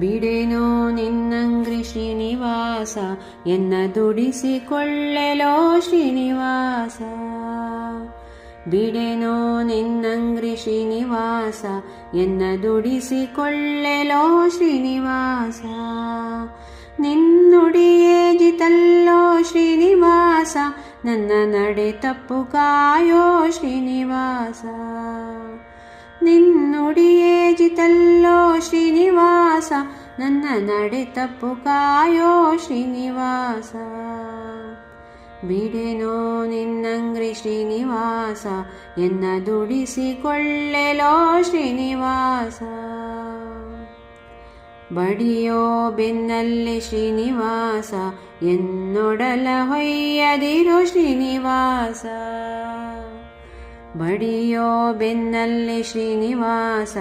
ಬಿಡೆನೋ ನಿನ್ನಂಗ್ರಿ ಶ್ರೀನಿವಾಸ, ಎನ್ನ ದುಡಿಸಿಕೊಳ್ಳೆಲೋ ಶ್ರೀನಿವಾಸ. ಬಿಡೆನೋ ನಿನ್ನಂಗ್ರಿ ಶ್ರೀನಿವಾಸ, ಎನ್ನ ದುಡಿಸಿಕೊಳ್ಳೆಲೋ ಶ್ರೀನಿವಾಸ. ನಿನ್ನುಡಿಯೇ ಜಿತಲ್ಲೋ ಶ್ರೀನಿವಾಸ, ನನ್ನ ನಡೆ ತಪ್ಪು ಕಾಯೋ ಶ್ರೀನಿವಾಸ. ನಿನ್ನುಡಿಯೇ ಜಿತಲ್ಲೋ ಶ್ರೀನಿವಾಸ, ನನ್ನ ನಡೆ ತಪ್ಪು ಕಾಯೋ ಶ್ರೀನಿವಾಸ. ಬಿಡೆನೋ ನಿನ್ನಂಗ್ರಿ ಶ್ರೀನಿವಾಸ, ಎನ್ನ ದುಡಿಸಿಕೊಳ್ಳೆಲೋ ಶ್ರೀನಿವಾಸ. ಬಡಿಯೋ ಬೆನ್ನಲ್ಲಿ ಶ್ರೀನಿವಾಸ, ಎನ್ನೊಡಲ ಹೊಯ್ಯದಿರು ಶ್ರೀನಿವಾಸ. ಬಡಿಯೋ ಬೆನ್ನಲ್ಲಿ ಶ್ರೀನಿವಾಸ,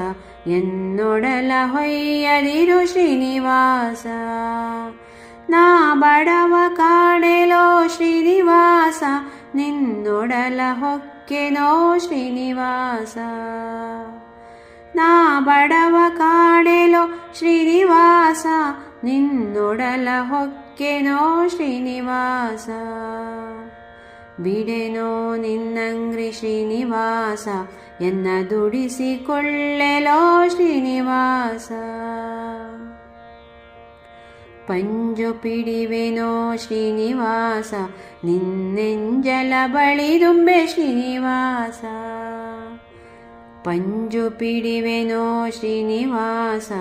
ಎನ್ನೊಡಲ ಹೊಯ್ಯದಿರು ಶ್ರೀನಿವಾಸ. ನಾ ಬಡವ ಕಾಡೆಲೋ ಶ್ರೀನಿವಾಸ, ನಿನ್ನೊಡಲ ಹೊಕ್ಕೆನೋ ಶ್ರೀನಿವಾಸ. ನಾ ಬಡವ ಕಾಡೆಲೋ ಶ್ರೀನಿವಾಸ, ನಿನ್ನೊಡಲ ಹೊಕ್ಕೆನೋ ಶ್ರೀನಿವಾಸ. ಬಿಡೆನೋ ನಿನ್ನಂಗ್ರಿ ಶ್ರೀನಿವಾಸ ಎನ್ನ ದುಡಿಸಿಕೊಳ್ಳೆಲೋ ಶ್ರೀನಿವಾಸ ಪಂಜು ಪಿಡಿವೆನೋ ಶ್ರೀನಿವಾಸ ನಿನ್ನೆಂಜಲ ಬಳಿದುಂಬೆ ಶ್ರೀನಿವಾಸ ಪಂಜು ಪಿಡಿವೆನೋ ಶ್ರೀನಿವಾಸ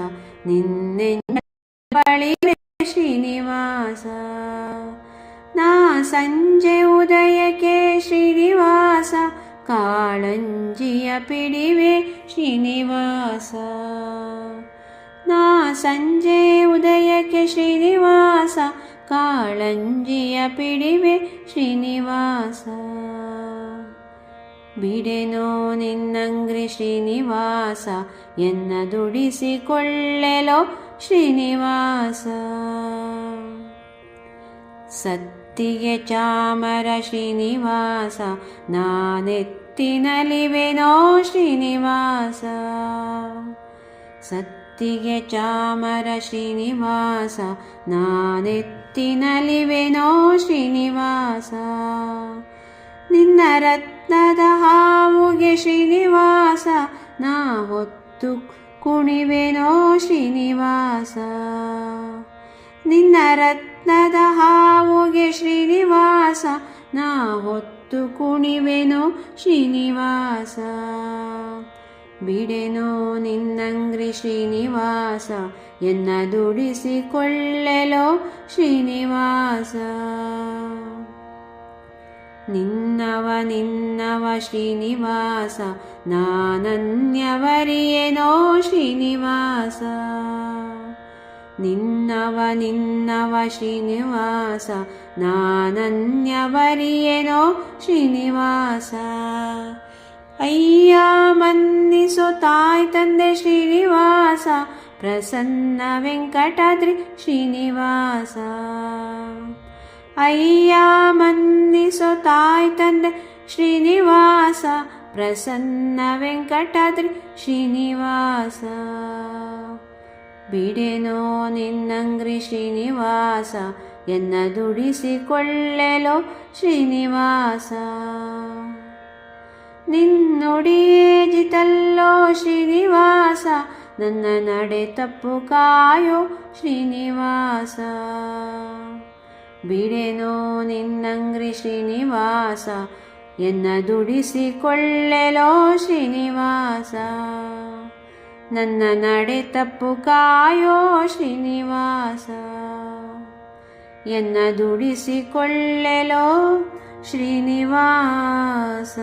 ನಿನ್ನೆಂಜಲ ಬಳಿವೆ ಕಾಳಂಜಿಯ ಪಿಡಿವೆ ಶ್ರೀನಿವಾಸ. ನಾ ಸಂಜೆ ಉದಯಕ್ಕೆ ಶ್ರೀನಿವಾಸ ಕಾಳಂಜಿಯ ಪಿಡಿವೆ ಶ್ರೀನಿವಾಸ. ಬಿಡೆನೋ ನಿನ್ನಂಗ್ರಿ ಶ್ರೀನಿವಾಸ, ಎನ್ನ ದುಡಿಸಿಕೊಳ್ಳೆಲೋ ಶ್ರೀನಿವಾಸ. ಸತ್ತಿಗೆ ಚಾಮರ ಶ್ರೀನಿವಾಸ ನಾನೆತ್ತಿನಲಿವೆನೋ ಶ್ರೀನಿವಾಸ. ಸತ್ತಿಗೆ ಚಾಮರ ಶ್ರೀನಿವಾಸ ನಾನೆತ್ತಿನಲಿವೆನೋ ಶ್ರೀನಿವಾಸ. ನಿನ್ನ ರತ್ನದ ಹಾವುಗೆ ಶ್ರೀನಿವಾಸ, ನಾ ಹೊತ್ತು ಕುಣಿವೆನೋ ಶ್ರೀನಿವಾಸ. ನಿನ್ನ ರತ್ನದ ಹಾವುಗೆ ಶ್ರೀನಿವಾಸ ನಾ ಹೊತ್ತು ಕುಣಿವೆನೋ ಶ್ರೀನಿವಾಸ. ಬಿಡೆನೋ ನಿನ್ನಂಗ್ರಿ ಶ್ರೀನಿವಾಸ, ಎನ್ನ ದುಡಿಸಿಕೊಳ್ಳೆಲೋ ಶ್ರೀನಿವಾಸ. ನಿನ್ನವ ನಿನ್ನವ ಶ್ರೀನಿವಾಸ, ನಾನನ್ಯವರಿಯೇನೋ ಶ್ರೀನಿವಾಸ. ನಿನ್ನವ ನಿನ್ನವ ಶ್ರೀನಿವಾಸ ನಾನನ್ಯವರಿಯೇನೋ ಶ್ರೀನಿವಾಸ ಅಯ್ಯ ಮನ್ನಿಸೋ ತಾಯ್ ತಂದೆ ಶ್ರೀನಿವಾಸ ಪ್ರಸನ್ನ ವೆಂಕಟಾದ್ರಿ ಶ್ರೀನಿವಾಸ ಅಯ್ಯ ಮನ್ನಿಸೋ ತಾಯ್ ತಂದೆ ಶ್ರೀನಿವಾಸ ಪ್ರಸನ್ನ ವೆಂಕಟಾದ್ರಿ ಶ್ರೀನಿವಾಸ ಬಿಡೆನೋ ನಿನ್ನಂಗ್ರಿ ಶ್ರೀನಿವಾಸ, ಎನ್ನ ದುಡಿಸಿಕೊಳ್ಳೆಲೋ ಶ್ರೀನಿವಾಸ. ನಿನ್ನೊಡಿಯೇಜಿತಲ್ಲೋ ಶ್ರೀನಿವಾಸ, ನನ್ನ ನಡೆ ತಪ್ಪು ಕಾಯೋ ಶ್ರೀನಿವಾಸ. ಬಿಡೆನೋ ನಿನ್ನಂಗ್ರಿ ಶ್ರೀನಿವಾಸ, ಎನ್ನ ದುಡಿಸಿಕೊಳ್ಳೆಲೋ ಶ್ರೀನಿವಾಸ. ನನ್ನ ನಡೆ ತಪ್ಪು ಕಾಯೋ ಶ್ರೀನಿವಾಸ. ಎನ್ನ ದುಡಿಸಿಕೊಳ್ಳೆಲೋ ಶ್ರೀನಿವಾಸ.